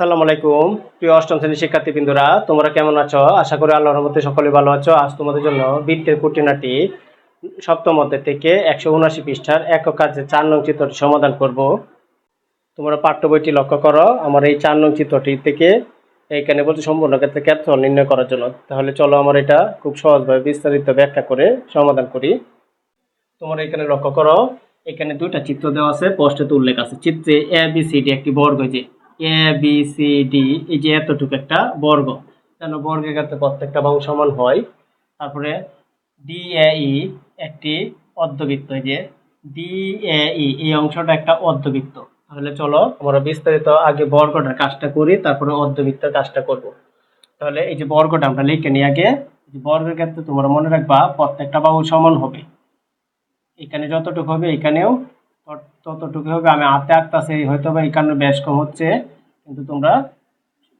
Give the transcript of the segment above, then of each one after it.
আসসালামু আলাইকুম। প্রিয় অষ্টম শ্রেণির শিক্ষার্থীবৃন্দরা, তোমরা কেমন আছো? আশা করি আল্লাহর রহমতে সকলে ভালো আছো। আজ তোমাদের জন্য বৃত্তের কুটিনাটি সপ্তম অধ্যায় থেকে একশো উনআশি পৃষ্ঠার একক কাজে চার নং চিত্রটি সমাধান করব। তোমরা পাঠ্য বইটি লক্ষ্য করো। আমার এই চার নং চিত্রটি থেকে এইখানে বলছে সম্পূর্ণ ক্ষেত্রে ক্ষেত্রফল নির্ণয় করার জন্য। তাহলে চলো আমার এটা খুব সহজভাবে বিস্তারিত ব্যাখ্যা করে সমাধান করি। তোমরা এখানে লক্ষ্য করো, এখানে দুইটা চিত্র দেওয়া আছে পোস্টে উল্লেখ আছে। চিত্রে এ বি সি ডি একটি বর্গ যে এ বি সি ডি এই যে এতটুকু একটা বর্গ। যেন বর্গের ক্ষেত্রে প্রত্যেকটা বাহু সমান হয়? তারপরে ডি এ ই একটি অর্ধবৃত্ত যে ডি এ ই এই অংশটা একটা অর্ধবৃত্ত। তাহলে চলো আমরা বিস্তারিত আগে বর্গটার কাজটা করি, তারপরে অর্ধবৃত্তের কাজটা করব। তাহলে এই যে বর্গটা আমরা লিখে নিই আগে। বর্গের ক্ষেত্রে তোমরা মনে রাখবা, প্রত্যেকটা বাহু সমান হবে। এখানে যতটুকু হবে, এখানেও ততটুকু হবে। আমি হাতে আঁকতাছি হয়তো বা এখানে বেশ কম হচ্ছে, কিন্তু তোমরা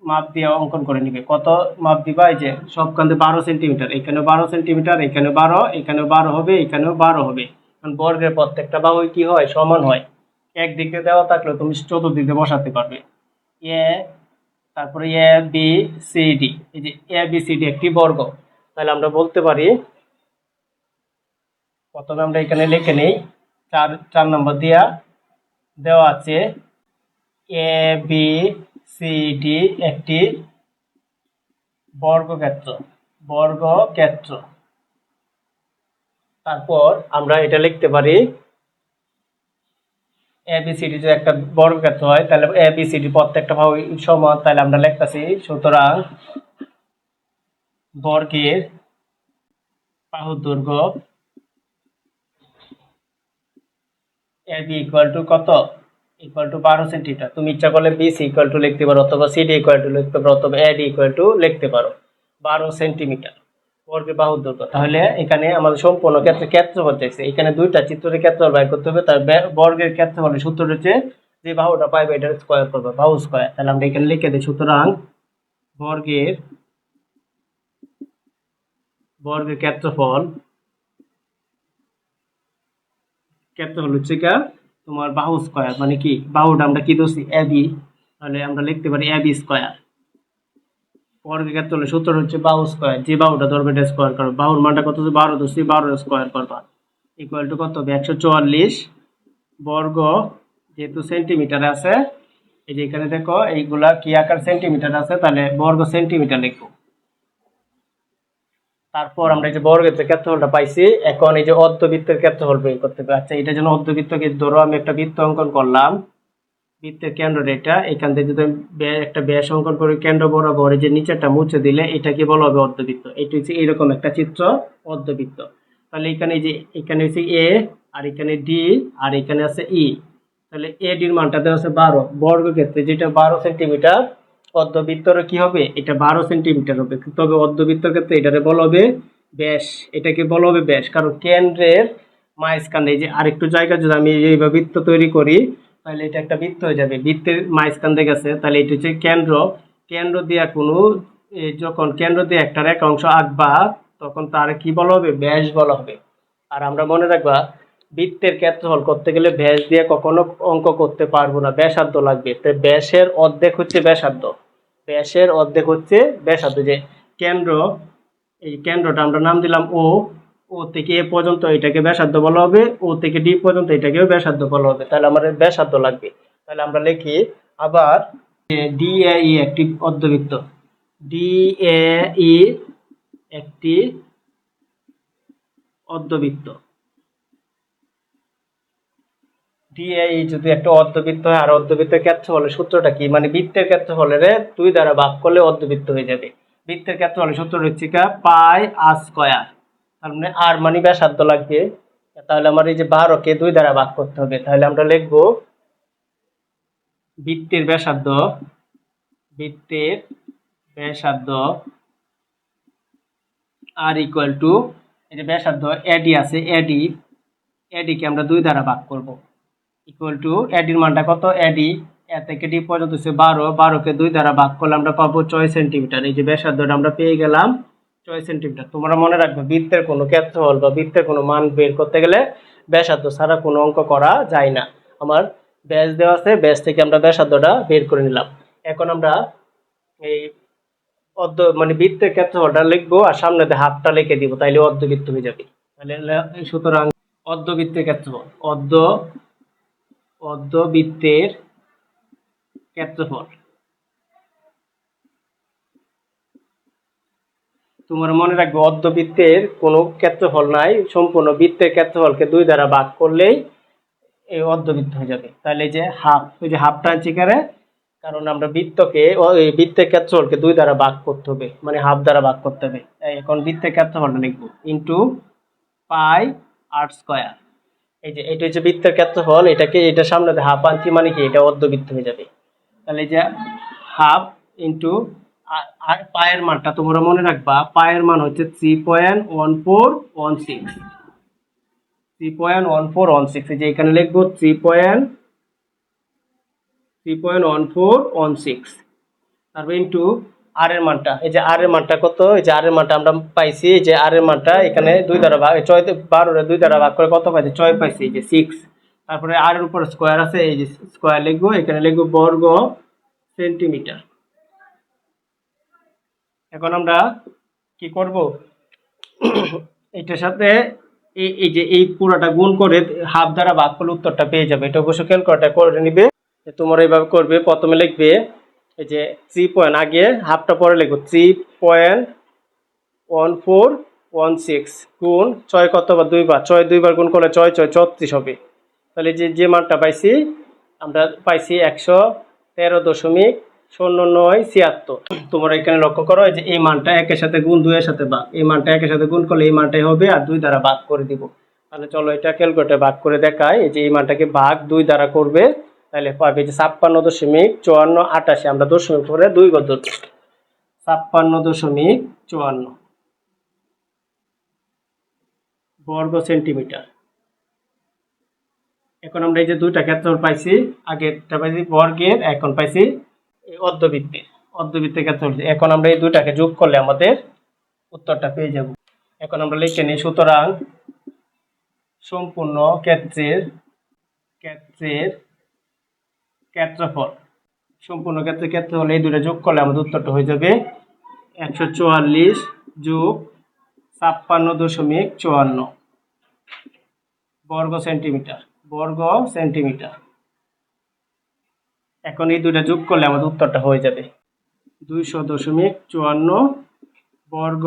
মাপ দিয়ে অঙ্কন করে নিবে। কত মাপ দিবা? এই যে সব সবখানে বারো সেন্টিমিটার। এখানে বারো সেন্টিমিটার এখানে বারো, এখানেও বারো হবে, এখানেও বারো হবে। কারণ বর্গের প্রত্যেকটা বাহু কি হয়? সমান হয়। একদিকে দেওয়া থাকলে তুমি চতুর্দিকে বসাতে পারবে। এ, তারপরে এ বি সি ডি এই যে, এ বি সি ডি একটি বর্গ। তাহলে আমরা বলতে পারি, প্রথমে আমরা এখানে লিখে নিই চার চার নম্বর দিয়া দেওয়া আছে এ বি সি ডি একটি বর্গক্ষেত্র বর্গক্ষেত্র। তারপর আমরা এটা লিখতে পারি এ বি সি ডি যদি একটা বর্গক্ষেত্র হয়, তাহলে এ বি সি ডি প্রত্যেকটা ভাবে সমান, তাহলে আমরা লিখতেছি সুতরাং বর্গের বাহুর দৈর্ঘ্য এ বি ইকুয়াল টু কত? ইকুয়াল টু বারো সেন্টিমিটার তুমি ইচ্ছা করলে বি সি ইকুয়াল টু লিখতে পারো অথবা সিডি ইকুয়াল টু লিখতে পারো অথবা এডি ইকুয়াল টু লিখতে পারো। বারো সেন্টিমিটার বর্গের বাহুর দৈর্ঘ্য। তাহলে এখানে আমাদের সম্পূর্ণ ক্ষেত্রে ক্ষেত্রফল চাইছে। এখানে দুইটা চিত্রের ক্ষেত্রফল বাইর করতে হবে। তার বর্গের ক্ষেত্রফলের সূত্র রয়েছে যে বাহুটা পাইবে এটার স্কোয়ার করবে, বাহু স্কোয়ার। তাহলে আমরা এখানে লিখে দিই সুতরাং বর্গের বর্গের ক্ষেত্রফল ক্ষেত্রফল হচ্ছে কা তোমার বাহু স্কোয়ার মানে কি? বাহুটা আমরা কি ধরছি? এবি তাহলে আমরা লিখতে পারি এবি স্কোয়ার বর্গের ক্ষেত্রফলের সূত্র হচ্ছে বাহু স্কোয়ার যে বাহুটা ধরবে এটা স্কোয়ার করবে বাহুর মানটা কত হচ্ছে? বারো ধরছি বারো স্কোয়ার করবা। ইকুয়াল টু কত হবে? একশো চুয়াল্লিশ বর্গ, যেহেতু সেন্টিমিটার আছে, এই যে এখানে দেখো, এইগুলা কি আকার সেন্টিমিটার আছে? তাহলে বর্গ সেন্টিমিটার লিখব। তারপর আমরা এই যে বর্গের ক্ষেত্রফলটা পাইছি, এখন এই যে অর্ধবৃত্তের ক্ষেত্রফল বের করতে হবে আচ্ছা এটা যেন অর্ধবৃত্তকে ধরো আমি একটা বৃত্ত অঙ্কন করলাম, বৃত্তের কেন্দ্র এটা এখান থেকে যদি একটা ব্যাস অঙ্কন করি, কেন্দ্র বরাবর যে নিচেরটা মুছে দিলে এটাকে বলা হবে অর্ধবৃত্ত। এটা হচ্ছে এরকম একটা চিত্র, অর্ধবৃত্ত। তাহলে এখানে যে, এখানে হচ্ছে এ, আর এখানে ডি, আর এখানে আছে ই। তাহলে এ ডির মানটা দেওয়া আছে বারো। বর্গক্ষেত্রে যেটা বারো সেন্টিমিটার অর্ধবৃত্তর কি হবে? এটা বারো সেন্টিমিটার হবে। তবে অর্ধবৃত্তর ক্ষেত্রে এটাকে বলা হবে ব্যাস। এটাকে বলা হবে ব্যাস। কারণ কেন্দ্রের মাঝখানে যে আরেকটু জায়গা যদি আমি এইভাবে বৃত্ত তৈরি করি, তাহলে এটা একটা বৃত্ত হয়ে যাবে। বৃত্তের মাঝখান দিয়ে গেছে, তাহলে এটা হচ্ছে কেন্দ্র। কেন্দ্র দিয়ে কোনো যখন কেন্দ্র দিয়ে একটা রেখা অংশ আঁকবা, তখন তার কি বলা হবে? ব্যাস বলা হবে। আর আমরা মনে রাখবা বৃত্তের ক্ষেত্রফল করতে গেলে ব্যাস দিয়ে কখনো অঙ্ক করতে পারব না। ব্যাসার্ধ লাগবে। তো ব্যাসের অর্ধেক হচ্ছে ব্যাসার্ধ। ব্যাসের অর্ধেক হচ্ছে ব্যাসার্ধ। যে কেন্দ্র, এই কেন্দ্রটা আমরা নাম দিলাম ও ও থেকে এ পর্যন্ত এটাকে ব্যাসার্ধ বলা হবে। ও থেকে ডি পর্যন্ত এটাকেও ব্যাসার্ধ বলা হবে। তাহলে আমাদের ব্যাসার্ধ লাগবে। তাহলে আমরা লিখি আবার ডি এ ই একটি অর্ধবৃত্ত। ডি এ ই একটি অর্ধবৃত্ত। ডিআই যদি একটা অর্ধবৃত্ত হয় আর অর্ধবৃত্তের ক্ষেত্রফলের সূত্রটা কি? মানে বৃত্তের ক্ষেত্রফলের দুই দ্বারা ভাগ করলে অর্ধবৃত্ত হয়ে যাবে। বৃত্তের ক্ষেত্রফলের সূত্র হচ্ছে কা? Pi r square. তার মানে আর মানে ব্যাসার্ধ লাগবে। তাহলে আমার এই যে বারোকে দুই দ্বারা ভাগ করতে হবে। তাহলে আমরা লিখব বৃত্তের ব্যাসার্ধ বৃত্তের ব্যাসার্ধ আর ইকুয়াল টু এই যে ব্যাসার্ধ এডি আছে এডি এডিকে আমরা দুই দ্বারা ভাগ করব। ইকুয়াল টু এডির মানটা কত? এডি এ থেকে ডি পর্যন্ত হচ্ছে বারো। বারোকে দুই দ্বারা ভাগ করলে আমরা পাবো ছয় সেন্টিমিটার। এই যে ব্যাসার্ধটা আমরা পেয়ে গেলাম ছয় সেন্টিমিটার। তোমরা মনে রাখবে, বৃত্তের কোনো ক্ষেত্রফল বা বৃত্তের কোনো মান বের করতে গেলে ব্যাসার্ধ ছাড়া কোনো অঙ্ক করা যায় না। আমার ব্যাস দেওয়া আছে, ব্যাস থেকে আমরা ব্যাসার্ধটা বের করে নিলাম। এখন আমরা এই অর্ধ মানে বৃত্তের ক্ষেত্রফলটা লিখব আর সামনেতে হাফটা লিখে দিব, তাইলে অর্ধবৃত্ত হয়ে যাবে। তাহলে সুতরাং অর্ধবৃত্তের ক্ষেত্রফল, অর্ধ অর্ধবৃত্তের ক্ষেত্রফল। তোমার মনে রাখবে অর্ধবৃত্তের কোনো ক্ষেত্রফল নাই, সম্পূর্ণ বৃত্তের ক্ষেত্রফলকে দুই দ্বারা ভাগ করলেই এই অর্ধবৃত্ত হয়ে যাবে। তাহলে যে হাফ ওই যে হাফটা আনছি এখানে, কারণ আমরা বৃত্তকে বৃত্তের ক্ষেত্রফলকে দুই দ্বারা ভাগ করতে হবে মানে হাফ দ্বারা ভাগ করতে হবে। এখন বৃত্তের ক্ষেত্রফলটা লিখব ইন্টু পাই আর স্কোয়ার এই যে এটা হচ্ছে বৃত্তের ক্ষেত্রফল, এটাকে এটা সামনে হাফ আনছি মানে কি? এটা অর্ধবৃত্ত হয়ে যাবে। তাহলে যে হাফ ইন্টু আর পায়ের মানটা তোমরা মনে রাখবা, পায়ের মান হচ্ছে three point one four one six three point one four one six যে এখানে লিখব three point three point one four one six তারপর ইন্টু আর এর মানটা, এই যে আর এর মানটা কত? এই যে আর এর মানটা আমরা পাইছি, এই যে আর এর মানটা এখানে দুই দ্বারা ভাগ ছয় বারোরে দুই দ্বারা ভাগ করে কত পাইছি? ছয় পাইছি, এই যে সিক্স তারপরে আর এর উপর স্কোয়ার আছে, এই যে স্কোয়ার লিখব, এখানে লিখব বর্গ সেন্টিমিটার এখন আমরা কি করব? এটার সাথে এই এই যে এই পুরোটা গুণ করে হাফ দ্বারা ভাগ করলে উত্তরটা পেয়ে যাবে। এটা অবশ্যই ক্যালকুলেটার করে নিবে তোমরা এইভাবে করবে, প্রথমে লিখবে এই যে থ্রি পয়েন্ট আগে হাফটা পরে লিখব three point one four one six গুণ ছয় কতবার দুইবার ছয় দুইবার গুণ করলে ছয় ছয় ছত্রিশ হবে। তাহলে যে যে মানটা পাইছি, আমরা পাইছি একশো তেরো দশমিক শূন্য নয় ছিয়াত্তর। তোমরা এখানে লক্ষ্য করো যে এই মানটা একের সাথে গুণ, দুইয়ের সাথে ভাগ। এই মানটা একের সাথে গুণ করলে এই মানটাই হবে আর দুই দ্বারা ভাগ করে দিব। তাহলে চলো এটা ক্যালকুলেটর ভাগ করে দেখায় যে এই মানটাকে ভাগ দুই দ্বারা করবে তাহলে পাবে যে ছাপ্পান্ন দশমিক চুয়ান্ন আটাশি। আমরা দশমিক পরে দুই গদ ছাপ্পান্ন দশমিক চুয়ান্ন। বর্গ সেন্টিমিটার। এখন আমরা এই যে দুইটা ক্ষেত্র পাইছি, আগেরটা পাইছি বর্গের, এখন পাইছি অর্ধবৃত্তের। অর্ধবৃত্তের ক্ষেত্রফল এখন আমরা এই দুইটাকে যোগ করলে আমাদের উত্তরটা পেয়ে যাব। এখন আমরা লিখে নিই, সুতরাং সম্পূর্ণ ক্ষেত্রের ক্ষেত্রের ক্ষেত্রফল। সম্পূর্ণ ক্ষেত্রের ক্ষেত্রফল এই দুটো যোগ করলে আমাদের উত্তরটা হয়ে যাবে একশো চুয়াল্লিশ যোগ ছাপ্পান্ন দশমিক চুয়ান্ন। বর্গ সেন্টিমিটার বর্গ সেন্টিমিটার। এখন এই দুটা যোগ করলে আমাদের উত্তরটা হয়ে যাবে দুইশো দশমিক চুয়ান্ন বর্গ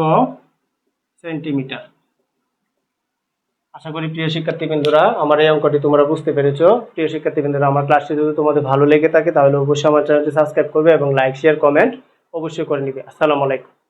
সেন্টিমিটার। আশা করি প্রিয় শিক্ষার্থীবৃন্দরা, আমার এই অঙ্কটি তোমরা বুঝতে পেরেছ। প্রিয় শিক্ষার্থীবৃন্দরা, আমার ক্লাসটি যদি তোমাদের ভালো লেগে থাকে, তাহলে অবশ্যই আমার চ্যানেলটি সাবস্ক্রাইব করবে এবং লাইক শেয়ার কমেন্ট অবশ্যই করে নিবে। আসসালামু আলাইকুম।